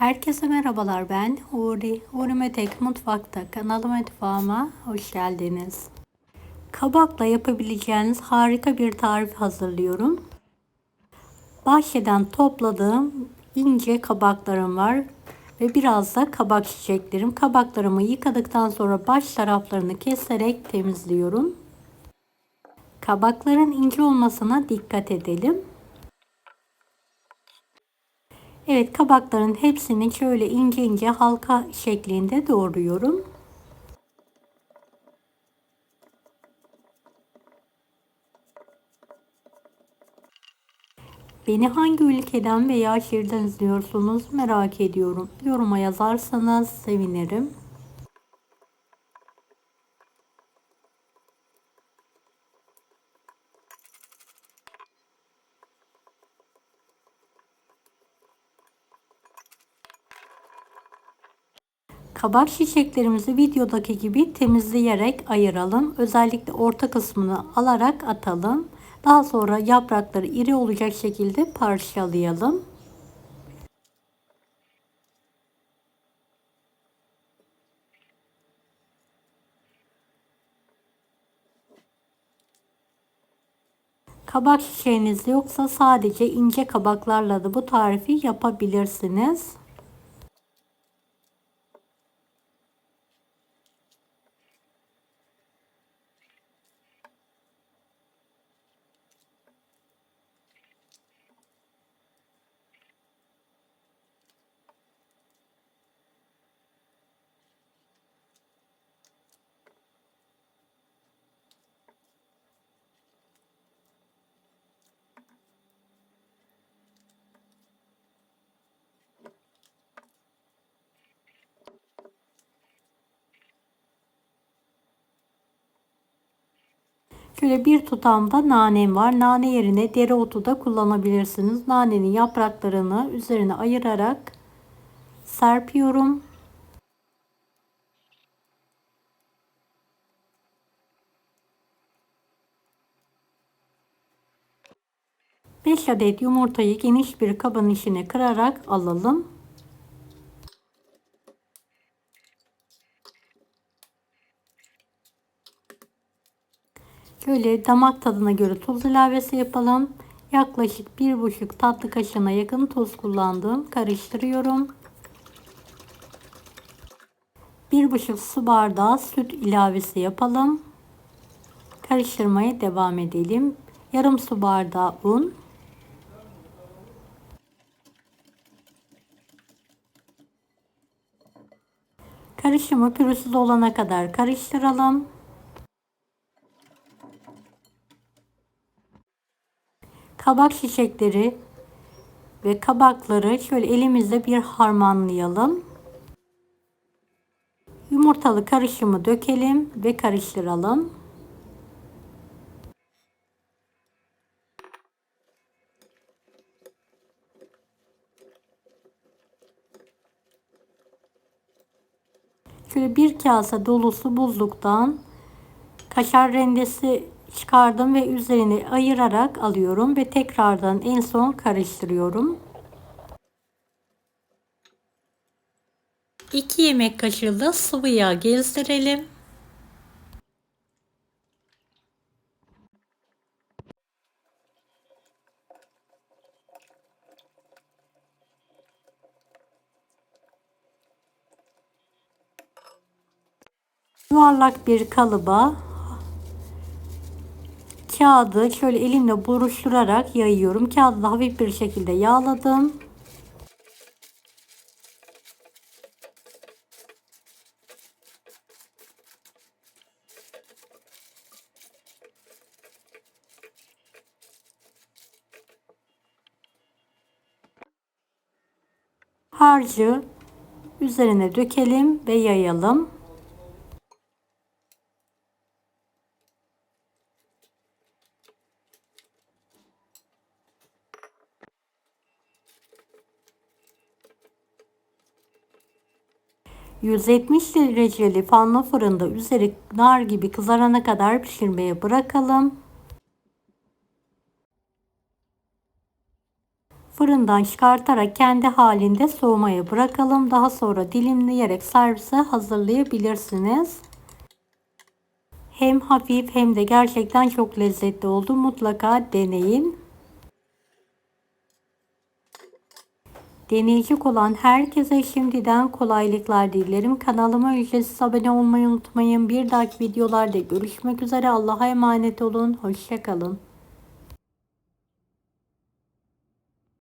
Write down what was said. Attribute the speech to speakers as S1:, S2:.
S1: Herkese merhabalar ben Uğuri. Uğuri Metek Mutfak'ta kanalıma mutfağıma hoş geldiniz. Kabakla yapabileceğiniz harika bir tarif hazırlıyorum. Bahçeden topladığım ince kabaklarım var ve biraz da kabak çiçeklerim. Kabaklarımı yıkadıktan sonra baş taraflarını keserek temizliyorum. Kabakların ince olmasına dikkat edelim. Evet kabakların hepsini şöyle ince ince halka şeklinde doğruyorum. Beni hangi ülkeden veya şehirden izliyorsunuz merak ediyorum. Yoruma yazarsanız sevinirim. Kabak çiçeklerimizi videodaki gibi temizleyerek ayıralım. Özellikle orta kısmını alarak atalım. Daha sonra yaprakları iri olacak şekilde parçalayalım. Kabak çiçeğiniz yoksa sadece ince kabaklarla da bu tarifi yapabilirsiniz. Şöyle bir tutamda nanem var. Nane yerine dereotu da kullanabilirsiniz. Nanenin yapraklarını üzerine ayırarak serpiyorum. Beş adet yumurtayı geniş bir kabın içine kırarak alalım. Şöyle damak tadına göre tuz ilavesi yapalım. Yaklaşık bir buçuk tatlı kaşığına yakın tuz kullandım. Karıştırıyorum. Bir buçuk su bardağı süt ilavesi yapalım. Karıştırmaya devam edelim. Yarım su bardağı un. Karışımı pürüzsüz olana kadar karıştıralım. Kabak çiçekleri ve kabakları şöyle elimizde bir harmanlayalım. Yumurtalı karışımı dökelim ve karıştıralım. Şöyle bir kase dolusu buzluktan kaşar rendesi çıkardım ve üzerini ayırarak alıyorum ve tekrardan en son karıştırıyorum. 2 yemek kaşığı da sıvı yağ gezdirelim. Yuvarlak bir kalıba kağıdı şöyle elimle buruşturarak yayıyorum. Kağıdı hafif bir şekilde yağladım. Harcı üzerine dökelim ve yayalım. 170 dereceli fanlı fırında üzeri nar gibi kızarana kadar pişirmeye bırakalım. Fırından çıkartarak kendi halinde soğumaya bırakalım. Daha sonra dilimleyerek servise hazırlayabilirsiniz. Hem hafif hem de gerçekten çok lezzetli oldu. Mutlaka deneyin. Deneyecek olan herkese şimdiden kolaylıklar dilerim. Kanalıma ücretsiz abone olmayı unutmayın. Bir dahaki videolarda görüşmek üzere. Allah'a emanet olun. Hoşçakalın.